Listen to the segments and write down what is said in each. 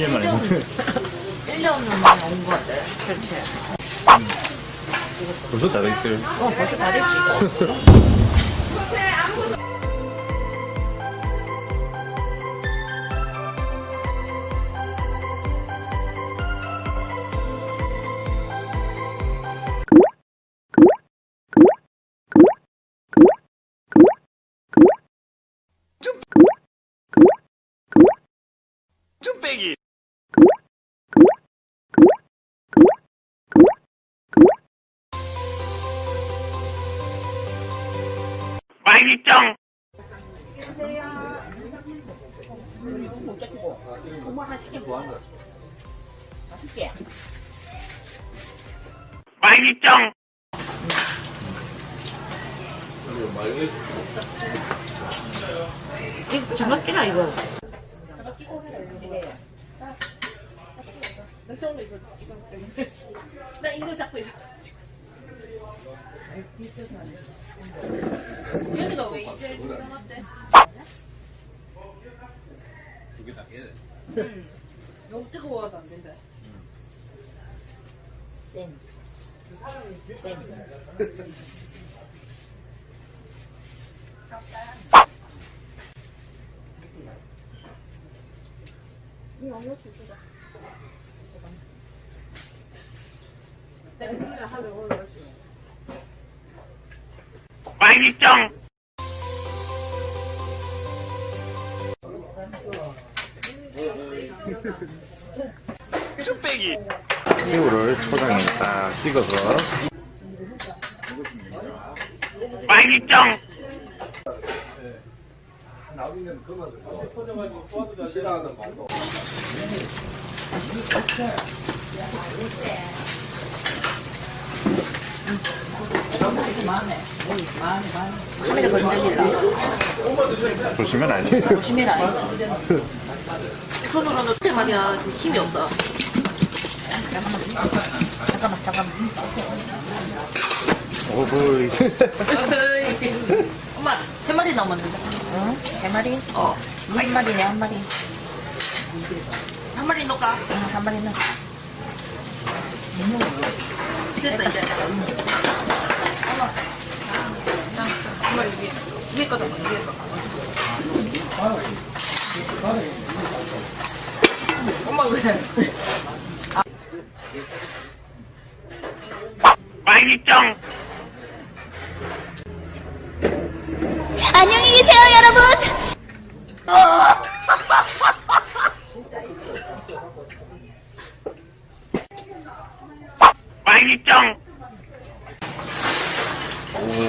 1년 만에 먹는 1년 만에 온거 같아. 그렇지. 벌써 다 됐어요. 어, 벌써 다 됐지. 맛있죠? 맛있죠? 이거 장갑 끼라, 이거. 나 이거 잡고 있어. 얘가 왜 이제 들어갔대? 응. 너무 뜨거워서 안 된다. 쌤. 쌤. 맛있죠? 뚝배기 새우를 초장에 딱 찍어서 맛있죠? 카메라 건드릴라. 안 돼. 조심해라. 손으로는 그때 말이야 힘이 없어. 잠깐만, 잠깐만. 오브이. 엄마 세 마리 남았는데 응? 세 마리? 어. 한 마리네, 한 마리. 한 마리 넣을까? 응, 한 마리는. 됐다 이제. 엄마 여기 위에 거다 위에 거. 엄마 왜? 맛있죠? 안녕히 계세요, 여러분. 맛있죠? 오.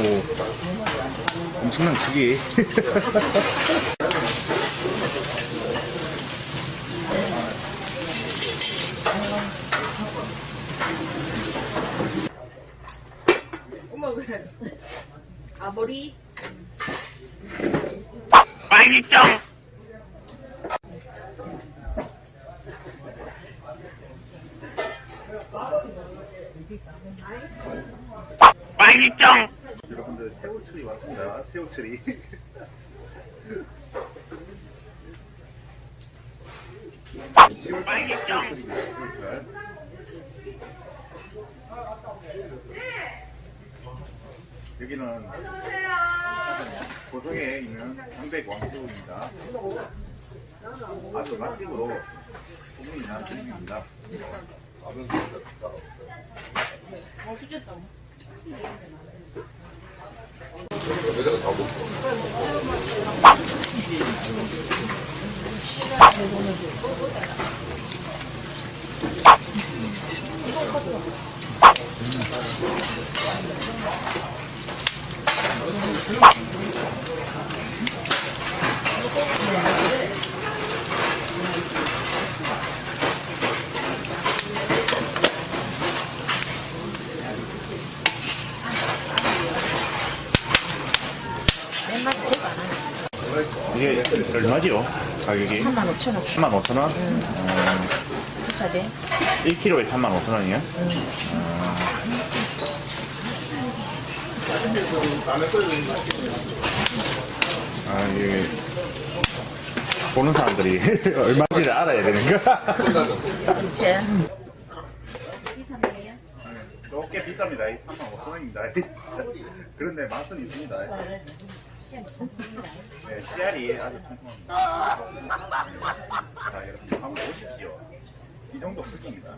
엄청난 크기. 엄마 왜? 아 머리 맛있죠? 맛있죠? 여러분들 새우철이 왔습니다. 새우철이. 맛있죠? 여기는 고성에 있는 강백 왕수입니다. 아주 맛집으로 소문이 난 집입니다. 맛있겠다. 여기다가 더 먹고. 이게 얼마지요? 가격이? 3만 5천 원. 35,000원? 비싸지? 1kg에 35,000원이요? 아, 이게 보는 사람들이 얼마인지를 알아야 되는 거. 그치? 꽤 비쌉니다. 3만 5천 원입니다. 그런데 맛은 있습니다. 네, 씨알이 아주 통통합니다. 자, 여러분 한번 보십시오. 이 정도 크기입니다.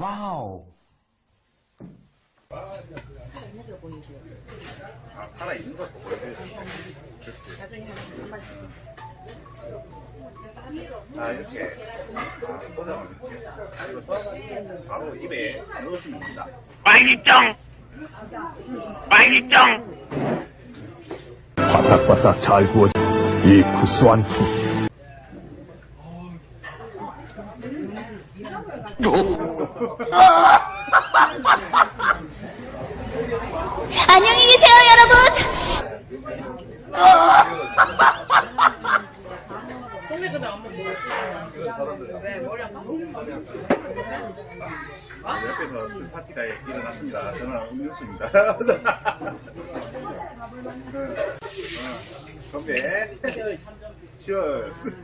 와우. 아, 살아 있는 걸 보여줘야지. 그렇지. 자, 이렇게 아, 포장을 이렇게 해서 바로 입에 넣으시면 됩니다. 빨기정 빨기정 바삭바삭 잘 구워진 이 구수한 국. 안녕히 계세요, 여러분. 옆에서 술 파티가 일어났습니다. 저는 음료수입니다. 어, 건배. 치얼스.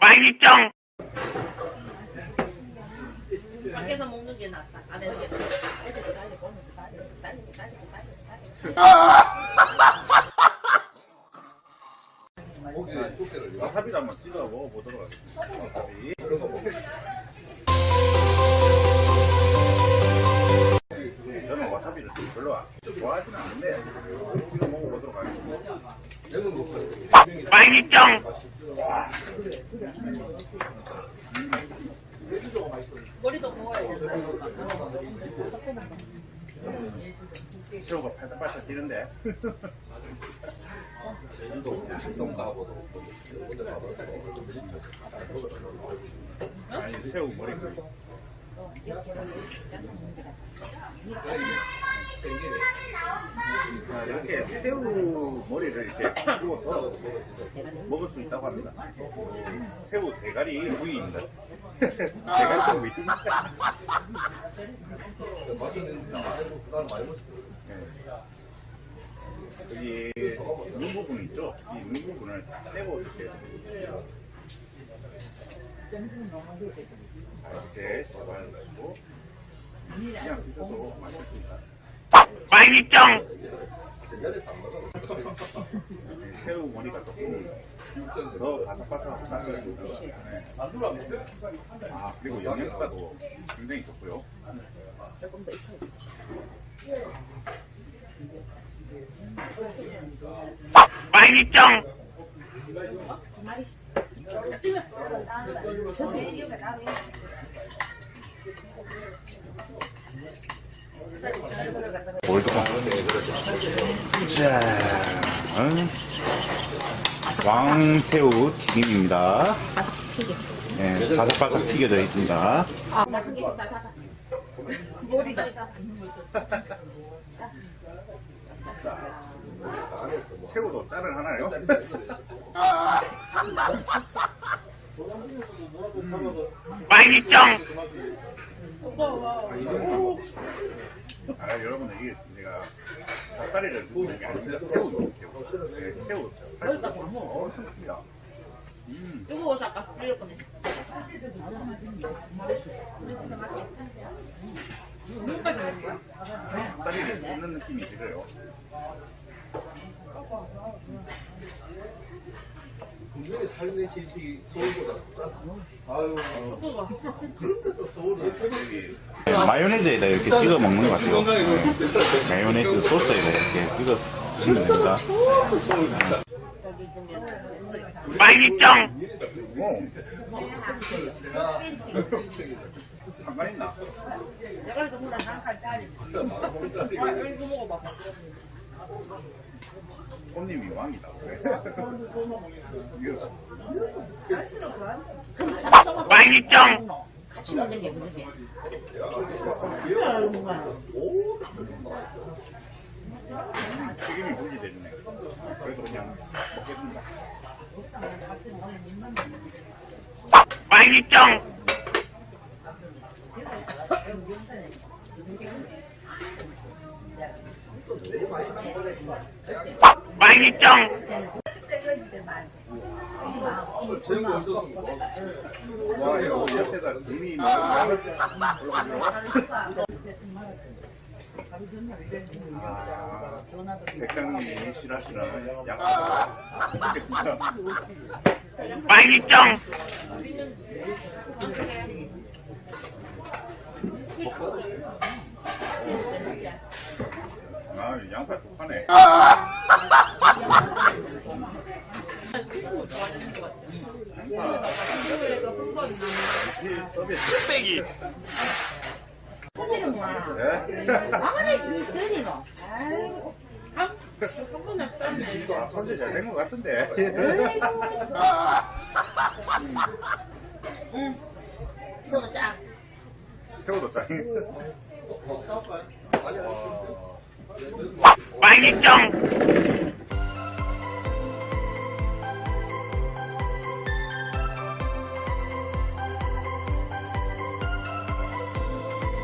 빨기정 밖에서 먹는 게 낫다. 안에서. 와사비도 한번 찍어 먹어보도록 하겠습니다. 와사비. 네, 별로 안- 좋아하지는 않는데 찍어 먹어보도록 하겠습니다. 빨기정 머리도 먹어야 돼. 새우가 팔짝팔짝 뛰는데. 아니 새우 머리 이렇게 새우 머리를 이렇게 구워서 먹을 수 있다고 합니다. 새우 대가리 부위입니다. 대가리 부위입니다. 네. 여기 눈 부분 있죠? 이 눈 부분을 떼고 이렇게 이렇게 잡아가지고 그냥 드셔도 맛있습니다. 네, 새우 머리가 조금 더 바삭바삭하고 네. 아 그리고 영양가도 굉장히 좋고요. 빨기정 올드콘. 자, 음, 왕새우 튀김입니다. 바삭 튀김. 네, 바삭바삭 튀겨져 있습니다. 새우도 짤을 하나요? 빨기정 아, 여러분들 이게 내가 닭다리를 먹는 게 아니라 새우 새우. 네, 새우. 엄청 큽니다. 음, 이거 보자, 아까 흘릴 거네. 누구까지 먹는 거야? 닭다리를 먹는 느낌이 들어요. 분명히 삶의 질이 서울보다 마요네즈에다 이렇게 찍어 먹는 것 같아요. 네. 마요네즈 소스에다 이렇게 찍어 드시면 됩니다. 먹어봐. 손님이 왕이다. 빨기정 같이 먹는 게 게? 튀김이 분리되네. 그래서 그냥 먹겠습니다. 빨기정 맛있죠? 백장님이 실하시는 양파 먹겠습니다. 맛있죠? 아, 양파 좋하네. 빼기. 손님은 와. 네? 아무리 그니 너. 아이고. 아, 선제 잘된 것 같은데. 응. 소도 짜. 새우도 짱. 맛있죠?